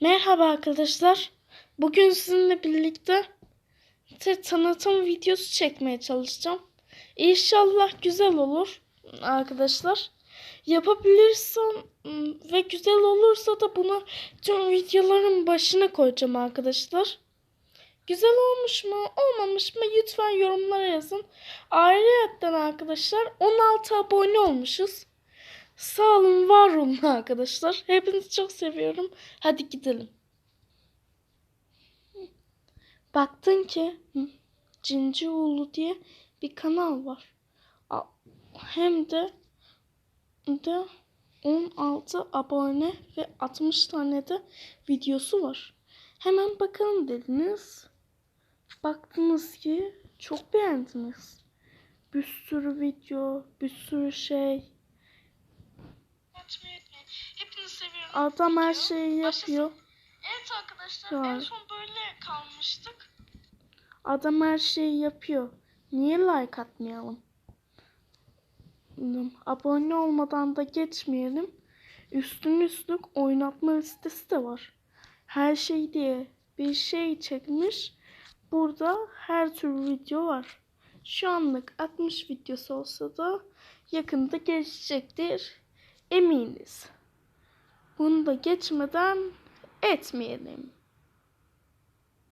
Merhaba arkadaşlar. Bugün sizinle birlikte te- tanıtım videosu çekmeye çalışacağım. İnşallah güzel olur arkadaşlar. Yapabilirsem ve güzel olursa da bunu tüm videoların başına koyacağım arkadaşlar. Güzel olmuş mu, olmamış mı lütfen yorumlara yazın. Ayrıca arkadaşlar 16 abone olmuşuz. Sağ olun, var olun arkadaşlar. Hepinizi çok seviyorum. Hadi gidelim. Baktın ki hı, Cincioğlu diye bir kanal var. Hem de de 16 abone ve 60 tane de videosu var. Hemen bakalım dediniz. Baktınız ki çok beğendiniz. Bir sürü video, bir sürü şey. Açmayı unutmayın. Hepinizi seviyorum. Adam her şeyi başlasın. yapıyor. Evet arkadaşlar en son böyle kalmıştık. Adam her şeyi yapıyor. Niye like atmayalım? Abone olmadan da geçmeyelim. Üstün üstlük oynatma listesi de var. Her şey diye bir şey çekmiş. Burada her tür video var. Şu anlık 60 videosu olsa da yakında geçecektir. Eminiz. Bunu da geçmeden etmeyelim.